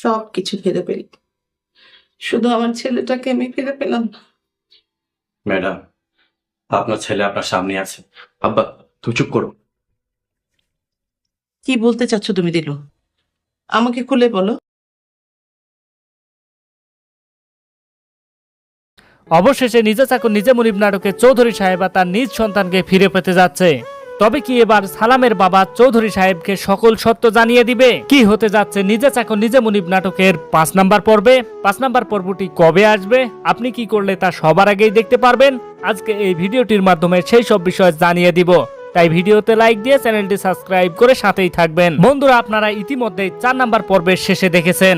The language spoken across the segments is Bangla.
সব কিছু ফিরে পেলি শুধু আমার ছেলেটাকে আমি ফিরে পেলাম। না ম্যাডাম আপনার ছেলে আপনার সামনে আছে। আব্বা তুমি চুপ করো। কি বলতে চাচ্ছ তুমি দিল? আমাকে খুলে বলো। অবশেষে নিজে চাকর নিজে মুনিব নাটকে চৌধুরী সাহেবা তার নিজ সন্তানকে ফিরে পেতে যাচ্ছে। তবে কি এবার সালামের বাবা চৌধুরী সাহেবকে সকল সত্য জানিয়ে দিবে? কি হতে যাচ্ছে নিজে চাকর নিজে মুনিব নাটকের পাঁচ নাম্বার পর্বে? পাঁচ নাম্বার পর্বটি কবে আসবে? আপনি কি করলে তা সবার আগেই দেখতে পারবেন? আজকে এই ভিডিওটির মাধ্যমে সেই সব বিষয় জানিয়ে দিব। তাই ভিডিওতে লাইক দিয়ে চ্যানেলটি সাবস্ক্রাইব করে সাথেই থাকবেন। বন্ধুরা, আপনারা ইতিমধ্যেই চার নাম্বার পর্বের শেষে দেখেছেন।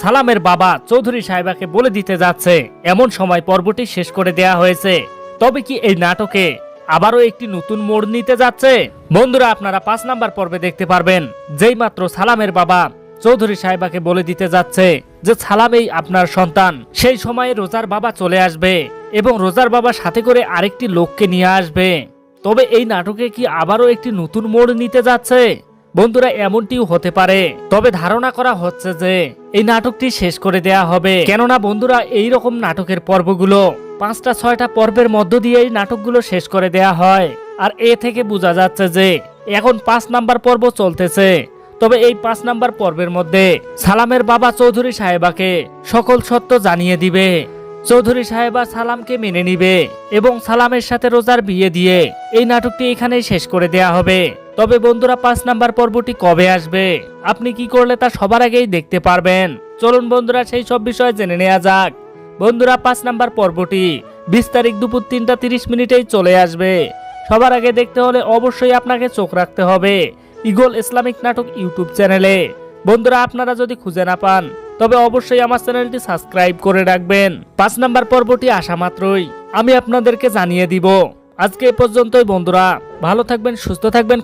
সালামের বাবা চৌধুরী সাহেবাকে বলে দিতে যাচ্ছে, এমন সময় পর্বটি শেষ করে দেয়া হয়েছে। তবে কি এই নাটকে আবারও একটি নতুন মোড় নিতে যাচ্ছে। বন্ধুরা, আপনারা পাঁচ নাম্বার পর্বে দেখতে পারবেন যেই মাত্র সালামের বাবা চৌধুরী সাহেবাকে বলে দিতে যাচ্ছে যে, সালামেই আপনার সন্তান। সেই সময়ে রোজার বাবা চলে আসবে এবং রোজার বাবা সাথে করে আরেকটি লোককে নিয়ে আসবে। তবে এই নাটকে কি আবারও একটি নতুন মোড় নিতে যাচ্ছে? বন্ধুরা, এমনটিও হতে পারে। তবে ধারণা করা হচ্ছে যে, এই নাটকটি শেষ করে দেয়া হবে। কেননা বন্ধুরা এই রকম নাটকের পর্বগুলো পাঁচটা, ছয়টা পর্বের মধ্য দিয়ে এই নাটকগুলো শেষ করে দেয়া হয়। আর এ থেকে বোঝা যাচ্ছে যে, এখন পাঁচ নাম্বার পর্ব চলতেছে। তবে এই পাঁচ নাম্বার পর্বের মধ্যে সালামের বাবা চৌধুরী সাহেবাকে সকল সত্য জানিয়ে দিবে। চৌধুরী সাহেবা সালামকে মেনে নিবে এবং সালামের সাথে রোজার বিয়ে দিয়ে এই নাটকটি এখানেই শেষ করে দেয়া হবে। তবে বন্ধুরা পাঁচ নাম্বার পর্বটি কবে আসবে? আপনি কি করলে তা সবার আগেই দেখতে পারবেন? চলুন বন্ধুরা সেই সব বিষয় জেনে নেওয়া যাক। বন্ধুরা পাঁচ নাম্বার পর্বটি বিশ তারিখ দুপুর তিনটা তিরিশ মিনিটেই চলে আসবে। সবার আগে দেখতে হলে অবশ্যই আপনাকে চোখ রাখতে হবে ইগল ইসলামিক নাটক ইউটিউব চ্যানেলে। বন্ধুরা আপনারা যদি খুঁজে না পান, তবে অবশ্যই আমার চ্যানেলটি সাবস্ক্রাইব করে রাখবেন। পাঁচ নাম্বার পর্বটি আসা মাত্রই আমি আপনাদেরকে জানিয়ে দিব। আজকে এ পর্যন্তই বন্ধুরা। ভালো থাকবেন সুস্থ থাকবেন